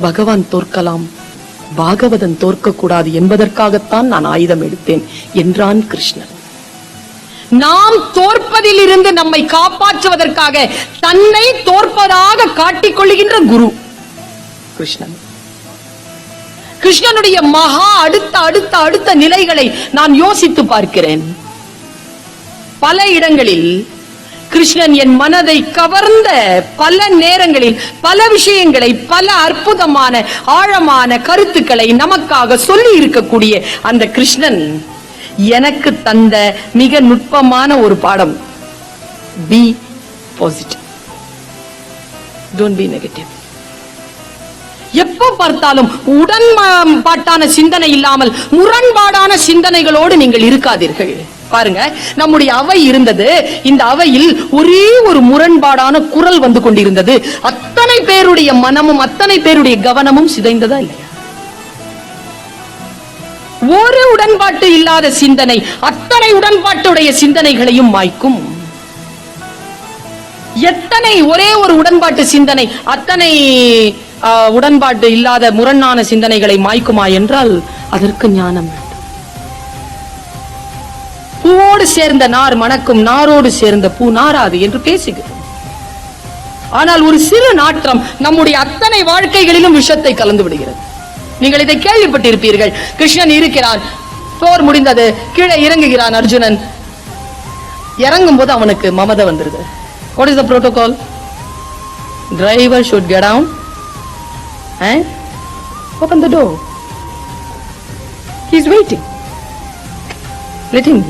பகவான் தோற்கலாம். பாகவதன் தோற்கக்கூடாது என்பதற்காகத்தான் நான் ஆயுதம் எடுத்தேன் என்றான் கிருஷ்ணன். நாம் தோற்பதில் இருந்து நம்மை காப்பாற்றுவதற்காக தன்னை தோற்பதாக காட்டிக் கொள்ளுகின்ற குரு கிருஷ்ணன். கிருஷ்ணனுடைய மகா அடுத்த அடுத்த அடுத்த நிலைகளை நான் யோசித்து பார்க்கிறேன். பல இடங்களில் கிருஷ்ணன் என் மனதை கவர்ந்த பல நேரங்களில் பல விஷயங்களை பல அற்புதமான ஆழமான கருத்துக்களை நமக்காக சொல்லி இருக்கக்கூடிய அந்த கிருஷ்ணன் எனக்கு தந்த மிக நுட்பமான ஒரு பாடம். Be positive don't be negative எப்போ பார்த்தாலும் உடன்பாட்டான சிந்தனை இல்லாமல் முரண்பாடான சிந்தனைகளோடு நீங்கள் இருக்காதீர்கள். பாருங்க நம்முடைய அவை இருந்தது. இந்த அவையில் ஒரே ஒரு முரண்பாடான குரல் வந்து கொண்டிருந்தது. அத்தனை பேருடைய மனமும் அத்தனை பேருடைய கவனமும் சிதைந்ததா இல்லையா? ஒரு உடன்பாட்டு இல்லாத சிந்தனை அத்தனை உடன்பாட்டுடைய சிந்தனைகளையும் மாய்க்கும். எத்தனை ஒரே ஒரு உடன்பாட்டு சிந்தனை அத்தனை உடன்பாட்டு இல்லாத முரணான சிந்தனைகளை மாய்க்குமா என்றால் அதற்கு ஞானம் பூவோடு சேர்ந்த நார் மணக்கும் நாரோடு சேர்ந்த பூ நாராது என்று பேசுகிறோம். ஆனால் ஒரு சிறு நாற்றம் நம்முடைய அத்தனை வாழ்க்கைகளிலும் விஷத்தை கலந்து விடுகிறது. நீங்கள் இதை கேள்விப்பட்டிருப்பீர்கள். கிருஷ்ணன் இருக்கிறான். போர் முடிந்தது. கீழே இறங்குகிறான் அர்ஜுனன். இறங்கும் போது அவனுக்கு மமதை வந்துருது. What is the protocol driver should get down Eh? open the door. He's waiting. Let him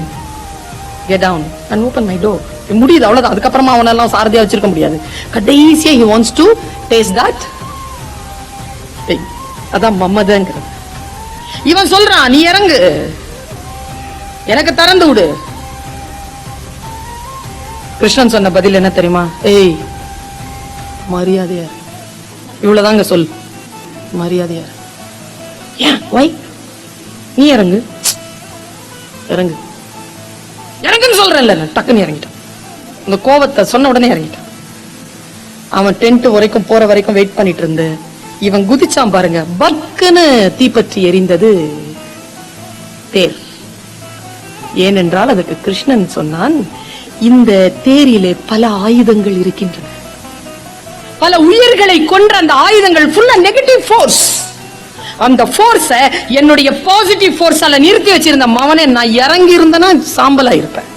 get down and open my door. முடியுது அவ்வளோதான் அதுக்கப்புறமா அவனெல்லாம் சாரதியா வச்சிருக்க முடியாது கடைசியா he wants to taste that thing. அதான் மம்மதங்கிறது இவன் சொல்றான் நீ இறங்கு எனக்கு திறந்து விடு கிருஷ்ணன் சொன்ன பதில் என்ன தெரியுமா ஏய் மரியாதையா இவ்வளவுதாங்க சொல் மரியாதையா. ஏன்? நீ இறங்கு. இறங்கு. இறங்குன்னு சொல்றேன்ல நான் டக்குன்னு இறங்கிட்டான். உங்க கோவத்தை சொன்ன உடனே இறங்கிட்டான். அவன் டென்ட் வரைக்கும் போற வரைக்கும் வெயிட் பண்ணிட்டு இருந்து இவன் குதிச்சான் பாருங்க. பக்குன்னு தீப்பற்றி எரிந்தது தேர். ஏனென்றால் அதுக்கு கிருஷ்ணன் சொன்னான் இந்த தேரிலே பல ஆயுதங்கள் இருக்கின்றன. பல உயிர்களை கொன்ற அந்த ஆயுதங்கள் ஃபுல்லா நெகட்டிவ் ஃபோர்ஸ் அந்த ஃபோர்ஸை என்னுடைய பாசிட்டிவ் ஃபோர்ஸால நிறுத்தி வச்சிருந்த மவனே நான் இறங்கி இருந்தேன்னா சாம்பலா இருப்பேன்